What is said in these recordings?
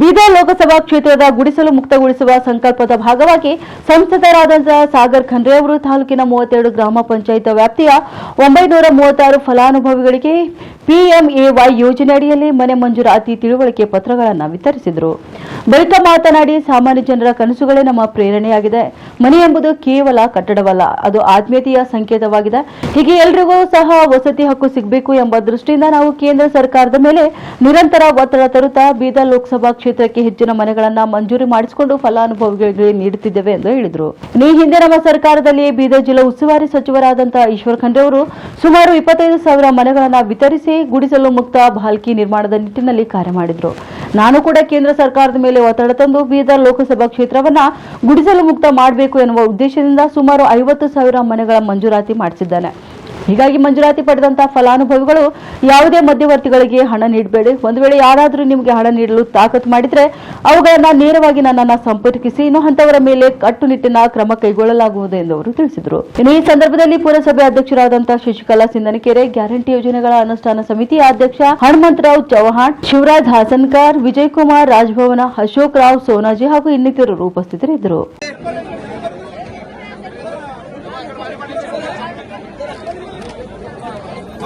ಬೀದರ್ ಲೋಕಸಭಾ ಕ್ಷೇತ್ರದ ಗುಡಿಸಲು ಮುಕ್ತಗೊಳಿಸುವ ಸಂಕಲ್ಪದ ಭಾಗವಾಗಿ ಸಂಸದರಾದಂತಹ ಸಾಗರ್ ಖಂಡ್ರೆ ಅವರು ತಾಲೂಕಿನ ಮೂವತ್ತೆರಡು ಗ್ರಾಮ ಪಂಚಾಯತ್ ವ್ಯಾಪ್ತಿಯ ಒಂಬೈನೂರ ಮೂವತ್ತಾರು ಫಲಾನುಭವಿಗಳಿಗೆ ಪಿಎಂಎವೈ ಯೋಜನೆಯಡಿಯಲ್ಲಿ ಮನೆ ಮಂಜೂರಾತಿ ತಿಳುವಳಿಕೆ ಪತ್ರಗಳನ್ನು ವಿತರಿಸಿದರು. ಬಳಿಕ ಮಾತನಾಡಿ ಸಾಮಾನ್ಯ ಜನರ ಕನಸುಗಳೇ ನಮ್ಮ ಪ್ರೇರಣೆಯಾಗಿದೆ. ಮನೆ ಎಂಬುದು ಕೇವಲ ಕಟ್ಟಡವಲ್ಲ, ಅದು ಆತ್ಮೀಯತೆಯ ಸಂಕೇತವಾಗಿದೆ. ಹೀಗೆ ಎಲ್ರಿಗೂ ಸಹ ವಸತಿ ಹಕ್ಕು ಸಿಗಬೇಕು ಎಂಬ ದೃಷ್ಟಿಯಿಂದ ನಾವು ಕೇಂದ್ರ ಸರ್ಕಾರದ ಮೇಲೆ ನಿರಂತರ ಒತ್ತಡ ತರುತ್ತಾ ಬೀದರ್ ಲೋಕಸಭಾ ಕ್ಷೇತ್ರಕ್ಕೆ ಹೆಚ್ಚಿನ ಮನೆಗಳನ್ನ ಮಂಜೂರಿ ಮಾಡಿಸಿಕೊಂಡು ಫಲಾನುಭವಿಗಳಿಗೆ ನೀಡುತ್ತಿದ್ದೇವೆ ಎಂದು ಹೇಳಿದರು. ಈ ಹಿಂದೆ ನಮ್ಮ ಸರ್ಕಾರದಲ್ಲಿ ಬೀದರ್ ಜಿಲ್ಲಾ ಉಸ್ತುವಾರಿ ಸಚಿವರಾದಂತಹ ಈಶ್ವರ್ ಖಂಡ್ರೆ ಅವರು ಸುಮಾರು ಇಪ್ಪತ್ತೈದು ಸಾವಿರ ಮನೆಗಳನ್ನ ವಿತರಿಸಿ ಗುಡಿಸಲು ಮುಕ್ತ ಬಾಲ್ಕಿ ನಿರ್ಮಾಣದ ನಿಟ್ಟಿನಲ್ಲಿ ಕಾರ್ಯ ಮಾಡಿದ್ರು. ನಾನು ಕೂಡ ಕೇಂದ್ರ ಸರ್ಕಾರದ ಮೇಲೆ ಒತ್ತಡ ತಂದು ಬೀದರ್ ಲೋಕಸಭಾ ಕ್ಷೇತ್ರವನ್ನ ಗುಡಿಸಲು ಮುಕ್ತ ಮಾಡಬೇಕು ಎನ್ನುವ ಉದ್ದೇಶದಿಂದ ಸುಮಾರು ಐವತ್ತು ಸಾವಿರ ಮನೆಗಳ ಮಂಜೂರಾತಿ ಮಾಡಿಸಿದ್ದಾನೆ. ಹೀಗಾಗಿ ಮಂಜೂರಾತಿ ಪಡೆದಂತಹ ಫಲಾನುಭವಿಗಳು ಯಾವುದೇ ಮಧ್ಯವರ್ತಿಗಳಿಗೆ ಹಣ ನೀಡಬೇಡಿ. ಒಂದು ವೇಳೆ ಯಾರಾದರೂ ನಿಮಗೆ ಹಣ ನೀಡಲು ತಾಕತ್ತು ಮಾಡಿದರೆ ಅವುಗಳನ್ನು ನೇರವಾಗಿ ನನ್ನನ್ನು ಸಂಪರ್ಕಿಸಿ, ಇನ್ನು ಅಂತವರ ಮೇಲೆ ಕಟ್ಟುನಿಟ್ಟಿನ ಕ್ರಮ ಕೈಗೊಳ್ಳಲಾಗುವುದು ಎಂದು ಅವರು ತಿಳಿಸಿದರು. ಇನ್ನು ಈ ಸಂದರ್ಭದಲ್ಲಿ ಪುರಸಭೆ ಅಧ್ಯಕ್ಷರಾದಂತಹ ಶಶಿಕಲಾ ಸಿಂದನಕೆರೆ ಗ್ಯಾರಂಟಿ ಯೋಜನೆಗಳ ಅನುಷ್ಠಾನ ಸಮಿತಿ ಅಧ್ಯಕ್ಷ ಹನುಮಂತರಾವ್ ಚೌಹಾಣ್, ಶಿವರಾಜ್ ಹಾಸನ್ಕರ್ ವಿಜಯ್ ಕುಮಾರ್ ರಾಜಭವನ ಅಶೋಕ್ ರಾವ್ ಸೋನಾಜಿ ಹಾಗೂ ಇನ್ನಿತರರು ಉಪಸ್ಥಿತರಿದ್ದರು.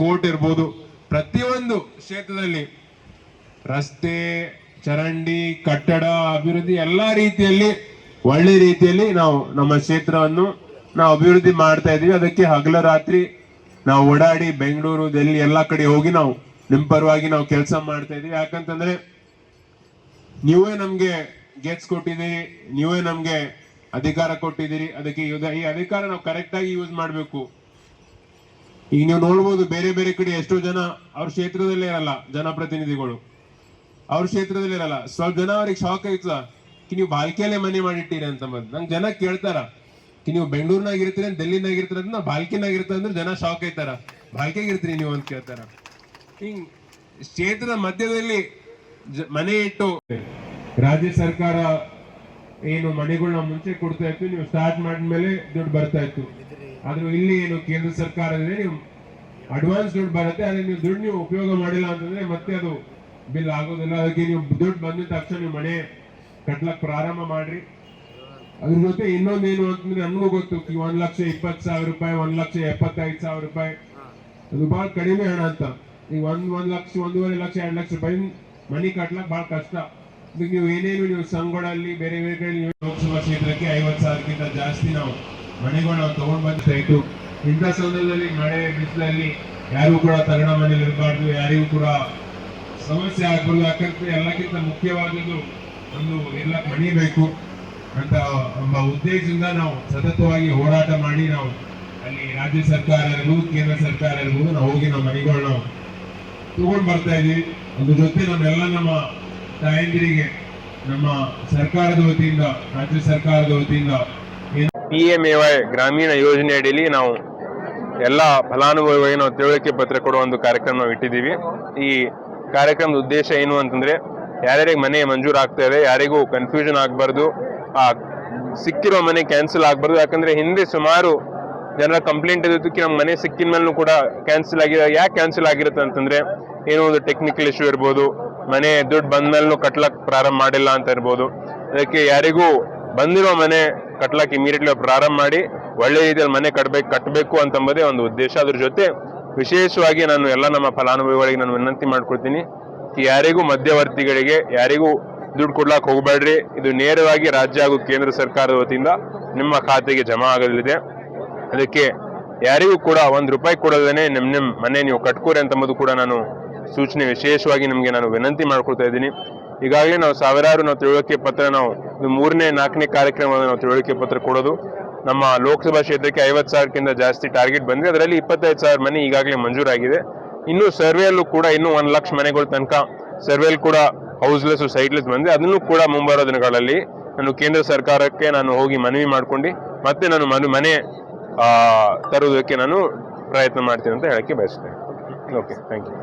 ಕೋರ್ಟ್ ಇರ್ಬೋದು, ಪ್ರತಿಯೊಂದು ಕ್ಷೇತ್ರದಲ್ಲಿ ರಸ್ತೆ, ಚರಂಡಿ, ಕಟ್ಟಡ, ಅಭಿವೃದ್ಧಿ ಎಲ್ಲಾ ರೀತಿಯಲ್ಲಿ ಒಳ್ಳೆ ರೀತಿಯಲ್ಲಿ ನಾವು ನಮ್ಮ ಕ್ಷೇತ್ರವನ್ನು ನಾವು ಅಭಿವೃದ್ಧಿ ಮಾಡ್ತಾ ಇದೀವಿ. ಅದಕ್ಕೆ ಹಗಲ ರಾತ್ರಿ ನಾವು ಓಡಾಡಿ ಬೆಂಗಳೂರು ಡೆಲ್ಲಿ ಎಲ್ಲಾ ಕಡೆ ಹೋಗಿ ನಾವು ನಿಮ್ ಪರವಾಗಿ ನಾವು ಕೆಲಸ ಮಾಡ್ತಾ ಇದೀವಿ. ಯಾಕಂತಂದ್ರೆ ನೀವೇ ನಮ್ಗೆ ಗೆಟ್ಸ್ ಕೊಟ್ಟಿದ್ದೀರಿ, ನೀವೇ ನಮ್ಗೆ ಅಧಿಕಾರ ಕೊಟ್ಟಿದ್ದೀರಿ. ಅದಕ್ಕೆ ಈ ಅಧಿಕಾರ ನಾವು ಕರೆಕ್ಟ್ ಆಗಿ ಯೂಸ್ ಮಾಡಬೇಕು. ಈಗ ನೀವು ನೋಡ್ಬೋದು ಬೇರೆ ಬೇರೆ ಕಡೆ ಎಷ್ಟೋ ಜನ ಅವ್ರ ಕ್ಷೇತ್ರದಲ್ಲೇ ಇರಲ್ಲ ಜನಪ್ರತಿನಿಧಿಗಳು. ಅವ್ರ ಕ್ಷೇತ್ರದಲ್ಲಿ ಇರಲ್ಲ. ಸ್ವಲ್ಪ ಜನ ಅವ್ರಿಗೆ ಶಾಕ್ ಆಯ್ತದ ಕಿ ನೀವು ಬಾಲ್ಕಿಯಲ್ಲೇ ಮನೆ ಮಾಡಿಟ್ಟಿರಿ ಅಂತ ಮತ್ತೆ ನಂಗೆ ಜನ ಕೇಳ್ತಾರ. ಕಿ ನೀವು ಬೆಂಗಳೂರಿನಾಗಿರ್ತೀರಿ ಇರ್ತೀರಿ ಡೆಲ್ಲಿನಾಗ ಇರ್ತೀರ ಅಂತ, ನಾವು ಬಾಲ್ಕಿನಾಗ ಇರ್ತೀರ ಅಂದ್ರೆ ಜನ ಶಾಕ್ ಆಯ್ತಾರ. ಬಾಲ್ಕಿಯಾಗಿರ್ತೀರಿ ನೀವು ಅಂತ ಕೇಳ್ತಾರ. ಕ್ಷೇತ್ರದ ಮಧ್ಯದಲ್ಲಿ ಮನೆ ಇಟ್ಟು ರಾಜ್ಯ ಸರ್ಕಾರ ಏನು ಮನೆಗಳನ್ನ ಮುಂಚೆ ಕೊಡ್ತಾ ಇತ್ತು, ನೀವು ಸ್ಟಾರ್ಟ್ ಮಾಡಿದ್ಮೇಲೆ ದುಡ್ಡು ಬರ್ತಾ ಇತ್ತು. ಆದ್ರೆ ಇಲ್ಲಿ ಏನು ಕೇಂದ್ರ ಸರ್ಕಾರದಲ್ಲಿ ನೀವು ಅಡ್ವಾನ್ಸ್ ದುಡ್ಡು ಬರುತ್ತೆ, ಆದ್ರೆ ನೀವು ದುಡ್ಡು ನೀವು ಉಪಯೋಗ ಮಾಡಿಲ್ಲ ಅಂತಂದ್ರೆ ಮತ್ತೆ ಅದು ಬಿಲ್ ಆಗೋದಿಲ್ಲ. ಅದಕ್ಕೆ ನೀವು ದುಡ್ಡು ಬಂದ ತಕ್ಷಣ ನೀವು ಮನೆ ಕಟ್ಲಕ್ ಪ್ರಾರಂಭ ಮಾಡ್ರಿ. ಅದ್ರ ಜೊತೆ ಇನ್ನೊಂದೇನು ಅಂತಂದ್ರೆ ನನ್ಗೂ ಗೊತ್ತು ಒಂದ್ ಲಕ್ಷ ಇಪ್ಪತ್ತು ಸಾವಿರ ರೂಪಾಯಿ, ಒಂದ್ ಲಕ್ಷ ಎಪ್ಪತ್ತೈದು ಸಾವಿರ ರೂಪಾಯಿ. ಅದು ಬಹಳ ಕಡಿಮೆ ಹಣ ಅಂತ. ಈಗ ಒಂದ್ ಒಂದ್ ಲಕ್ಷ, ಒಂದೂವರೆ ಲಕ್ಷ, ಎರಡು ಲಕ್ಷ ರೂಪಾಯಿ ಮನಿ ಕಟ್ಲಕ್ ಬಹಳ ಕಷ್ಟ. ನೀವು ಏನೇನು ನೀವು ಸಂಘಗಳಲ್ಲಿ ಬೇರೆ ಬೇರೆ ಕಡೆ ನೀವು ಲೋಕಸಭಾ ಕ್ಷೇತ್ರಕ್ಕೆ ಐವತ್ತು ಸಾವಿರಕ್ಕಿಂತ ಜಾಸ್ತಿ ನಾವು ಮನೆಗಳು ನಾವು ತಗೊಂಡ್ ಸೈಟು ಇಂಥ ಸಂದರ್ಭದಲ್ಲಿ ಮಳೆ ಬಿಸಿಲಲ್ಲಿ ಯಾರಿಗೂ ಕೂಡ ತಗಡ ಮನೇಲಿ ಇರಬಾರ್ದು, ಯಾರಿಗೂ ಕೂಡ ಸಮಸ್ಯೆ ಆಗ್ಬಾರ್ದು. ಯಾಕಂದ್ರೆ ಎಲ್ಲಕ್ಕಿಂತ ಮುಖ್ಯವಾದದ್ದು ಒಂದು ಎಲ್ಲ ಮನಿ ಬೇಕು ಅಂತ ಎಂಬ ಉದ್ದೇಶದಿಂದ ನಾವು ಸತತವಾಗಿ ಹೋರಾಟ ಮಾಡಿ ನಾವು ಅಲ್ಲಿ ರಾಜ್ಯ ಸರ್ಕಾರ ಇರ್ಬೋದು, ಕೇಂದ್ರ ಸರ್ಕಾರ ಇರ್ಬೋದು, ನಾವು ಹೋಗಿ ನಮ್ಮ ಮನೆಗಳು ನಾವು ತಗೊಂಡ್ ಬರ್ತಾ ಇದೀವಿ ಅದ್ರ ಜೊತೆ ನಮ್ಮೆಲ್ಲ ನಮ್ಮ ತಾಯಂದಿರಿಗೆ, ನಮ್ಮ ಸರ್ಕಾರದ ವತಿಯಿಂದ, ರಾಜ್ಯ ಸರ್ಕಾರದ ವತಿಯಿಂದ ಪಿ ಎಂ ಎ ವೈ ಗ್ರಾಮೀಣ ಯೋಜನೆ ಅಡಿಯಲ್ಲಿ ನಾವು ಎಲ್ಲ ಫಲಾನುಭವಿಗಳಿಗೆ ನಾವು ತಿಳುವಳಿಕೆ ಪತ್ರ ಕೊಡುವ ಒಂದು ಕಾರ್ಯಕ್ರಮ ನಾವು ಇಟ್ಟಿದ್ದೀವಿ. ಈ ಕಾರ್ಯಕ್ರಮದ ಉದ್ದೇಶ ಏನು ಅಂತಂದ್ರೆ, ಯಾರ್ಯಾರಿಗೆ ಮನೆ ಮಂಜೂರು ಆಗ್ತಾ ಇದೆ, ಯಾರಿಗೂ ಕನ್ಫ್ಯೂಷನ್ ಆಗಬಾರ್ದು, ಆ ಸಿಕ್ಕಿರೋ ಮನೆ ಕ್ಯಾನ್ಸಲ್ ಆಗಬಾರ್ದು. ಯಾಕಂದ್ರೆ ಹಿಂದೆ ಸುಮಾರು ಜನರ ಕಂಪ್ಲೇಂಟ್ ಇದ್ದಕ್ಕೆ ನಮ್ಮ ಮನೆ ಸಿಕ್ಕಿನ ಮೇಲೂ ಕೂಡ ಕ್ಯಾನ್ಸಲ್ ಆಗಿದೆ ಯಾಕೆ ಕ್ಯಾನ್ಸಲ್ ಆಗಿರುತ್ತೆ ಅಂತಂದ್ರೆ ಏನೋ ಒಂದು ಟೆಕ್ನಿಕಲ್ ಇಶ್ಯೂ ಇರ್ಬೋದು, ಮನೆ ದುಡ್ಡು ಬಂದ ಮೇಲೂ ಕಟ್ಲಕ್ ಪ್ರಾರಂಭ ಮಾಡಿಲ್ಲ ಅಂತ ಇರ್ಬೋದು. ಅದಕ್ಕೆ ಯಾರಿಗೂ ಬಂದಿರೋ ಮನೆ ಕಟ್ಲಕ್ ಇಮಿಡಿಯೇಟ್ಲಿ ಪ್ರಾರಂಭ ಮಾಡಿ, ಒಳ್ಳೆ ರೀತಿಯಲ್ಲಿ ಮನೆ ಕಟ್ಬೇಕು ಕಟ್ಟಬೇಕು ಅಂತಂಬುದೇ ಒಂದು ಉದ್ದೇಶ. ಅದ್ರ ಜೊತೆ ವಿಶೇಷವಾಗಿ ನಾನು ಎಲ್ಲ ನಮ್ಮ ಫಲಾನುಭವಿಗಳಿಗೆ ನಾನು ವಿನಂತಿ ಮಾಡ್ಕೊಳ್ತೀನಿ ಯಾರಿಗೂ ಮಧ್ಯವರ್ತಿಗಳಿಗೆ, ಯಾರಿಗೂ ದುಡ್ಡು ಕೊಡ್ಲಾಕ್ ಹೋಗಬೇಡ್ರಿ. ಇದು ನೇರವಾಗಿ ರಾಜ್ಯ ಹಾಗೂ ಕೇಂದ್ರ ಸರ್ಕಾರದ ವತಿಯಿಂದ ನಿಮ್ಮ ಖಾತೆಗೆ ಜಮಾ ಆಗಲಿದೆ. ಅದಕ್ಕೆ ಯಾರಿಗೂ ಕೂಡ ಒಂದು ರೂಪಾಯಿ ಕೊಡದೇನೆ ನಿಮ್ಮ ನಿಮ್ಮ ಮನೆ ನೀವು ಕಟ್ಕೋರಿ ಅಂತಂಬುದು ಕೂಡ ನಾನು ಸೂಚನೆ ವಿಶೇಷವಾಗಿ ನಿಮಗೆ ನಾನು ವಿನಂತಿ ಮಾಡ್ಕೊಳ್ತಾ ಇದ್ದೀನಿ. ಈಗಾಗಲೇ ನಾವು ಸಾವಿರಾರು ನಾವು ತಿಳುವಳಿಕೆ ಪತ್ರ ನಾವು ಮೂರನೇ ನಾಲ್ಕನೇ ಕಾರ್ಯಕ್ರಮವನ್ನು ನಾವು ತಿಳುವಳಿಕೆ ಪತ್ರ ಕೊಡೋದು. ನಮ್ಮ ಲೋಕಸಭಾ ಕ್ಷೇತ್ರಕ್ಕೆ ಐವತ್ತು ಸಾವಿರಕ್ಕಿಂತ ಜಾಸ್ತಿ ಟಾರ್ಗೆಟ್ ಬಂದಿದೆ. ಅದರಲ್ಲಿ ಇಪ್ಪತ್ತೈದು ಸಾವಿರ ಮನೆ ಈಗಾಗಲೇ ಮಂಜೂರಾಗಿದೆ. ಇನ್ನು ಸರ್ವೆಯಲ್ಲೂ ಕೂಡ ಇನ್ನೂ ಒಂದು ಲಕ್ಷ ಮನೆಗಳ ತನಕ ಸರ್ವೆಯಲ್ಲಿ ಕೂಡ ಹೌಸ್ಲೆಸ್ ಸೈಟ್ಲೆಸ್ ಬಂದಿದೆ. ಅದನ್ನು ಕೂಡ ಮುಂಬರುವ ದಿನಗಳಲ್ಲಿ ನಾನು ಕೇಂದ್ರ ಸರ್ಕಾರಕ್ಕೆ ನಾನು ಹೋಗಿ ಮನವಿ ಮಾಡ್ಕೊಂಡು ಮತ್ತೆ ನಾನು ಮನೆ ಮನೆ ಆ, ತರುವುದಕ್ಕೆ ನಾನು ಪ್ರಯತ್ನ ಮಾಡ್ತೀನಿ ಅಂತ ಹೇಳಕ್ಕೆ ಬಯಸ್ತೇನೆ. Okay thank you